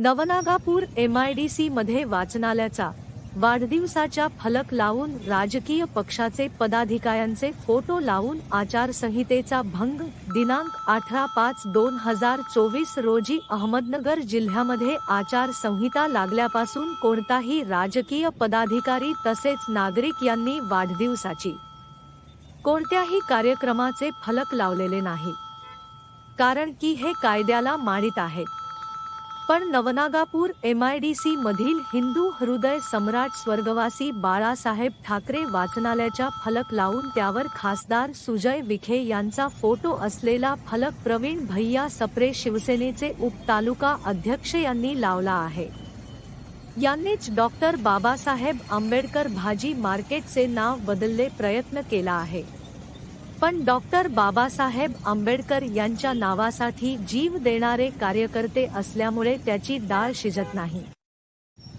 Navnagapur MIDC मध्ये वाचनालयाचा वाढदिवसाच्या फलक लावून राजकीय पक्षाचे पदाधिकाऱ्यांचे फोटो लावून आचारसंहितेचा भंग दिनांक अठरा पाच दोन हजार चोवीस रोजी अहमदनगर जिल्ह्यामध्ये आचारसंहिता लागल्यापासून कोणताही राजकीय पदाधिकारी तसेच नागरिक यांनी वाढदिवसाची कोणत्याही कार्यक्रमाचे फलक लावलेले नाही. कारण की हे कायद्याला मानित आहेत पण नवनागापूर एमआयडीसी मधील हिंदू हृदय सम्राट स्वर्गवासी बाळासाहेब ठाकरे वाचनालयाच्या फलक लावून त्यावर खासदार सुजय विखे यांचा फोटो असलेला फलक प्रवीण भैया सप्रे शिवसेनेचे उपतालुका अध्यक्ष यांनी लावला आहे. यांनीच डॉक्टर बाबासाहेब आंबेडकर भाजी मार्केटचे नाव बदलले प्रयत्न केला आहे. पण डॉक्टर बाबासाहेब आंबेडकर यांच्या नावासाठी जीव देणारे कार्यकर्ते असल्यामुळे त्याची डाळ शिजत नाही.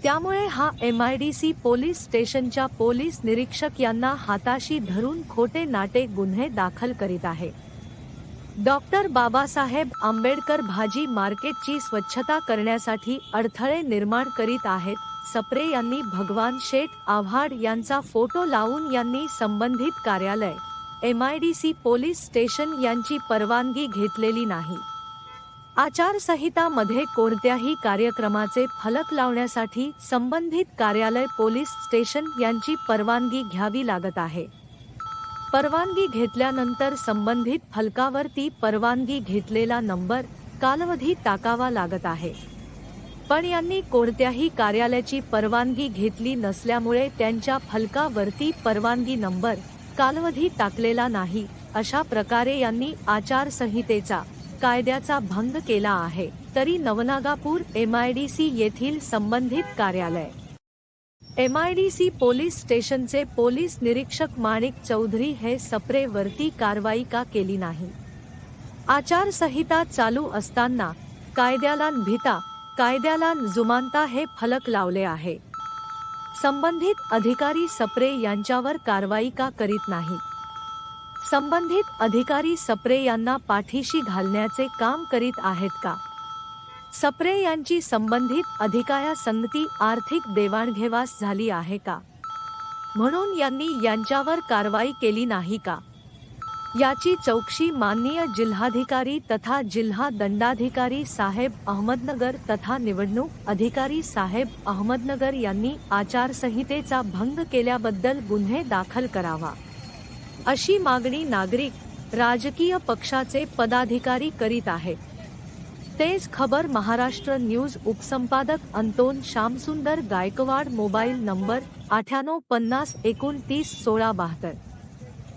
त्यामुळे हा एमआयडीसी पोलीस स्टेशनच्या पोलीस निरीक्षक यांना हाताशी धरून खोटे नाटे गुन्हे दाखल करीत आहे. डॉक्टर बाबासाहेब आंबेडकर भाजी मार्केटची स्वच्छता करण्यासाठी अडथळे निर्माण करीत आहेत सप्रे यांनी भगवान शेठ आव्हाड यांचा फोटो लावून यांनी संबंधित कार्यालय M I D C police station यांची परवानगी घेतलेली नाही. आचारसंहितामध्ये कोणत्याही कार्यक्रमाचे फलक लावण्यासाठी संबंधित कार्यालय पोलीस स्टेशन यांची परवानगी घ्यावी लागत आहे. परवानगी घेतल्यानंतर संबंधित फलकावरती परवानगी घेतलेला नंबर कालावधी टाकावा लागत आहे. पण यांनी कोणत्याही कार्यालयाची परवानगी घेतली नसल्यामुळे त्यांच्या फलकावरती परवानगी नंबर कालावधी टाकलेला नाही अशा प्रकारे यांनी आचारसंहितेचा कायद्याचा भंग केला आहे. तरी नवनागापूर एमआयडीसी येथील संबंधित कार्यालय. एमआयडीसी पोलीस स्टेशनचे पोलीस निरीक्षक माणिक चौधरी हे सप्रेवरती कारवाई का केली नाही? आचारसंहिता चालू असताना कायद्याला भिता कायद्याला जुमानता हे फलक लावले आहे. संबंधित अधिकारी सप्रे यांच्यावर कारवाई का करीत नाही? संबंधित अधिकारी सप्रे यांना पाठीशी घालण्याचे काम करीत आहेत का? सप्रे यांची संबंधित अधिकाया संगती आर्थिक देवाणघेवास झाली आहे का? म्हणून यांनी यांच्यावर कारवाई केली नाही का? याची चौकशी माननीय जिल्हाधिकारी तथा जिल्हा दंडाधिकारी साहेब अहमदनगर तथा निवडणूक अधिकारी साहेब अहमदनगर यांनी आचारसंहितेचा भंग केल्याबद्दल गुन्हे दाखल करावा. अशी मागणी नागरिक राजकीय पक्षाचे पदाधिकारी करीत आहेत. तेज खबर महाराष्ट्र न्यूज उपसंपादक अंतोन श्यामसुंदर गायकवाड मोबाईल नंबर अठ्याण्णव पन्नास एकोणतीस सोळा बहात्तर.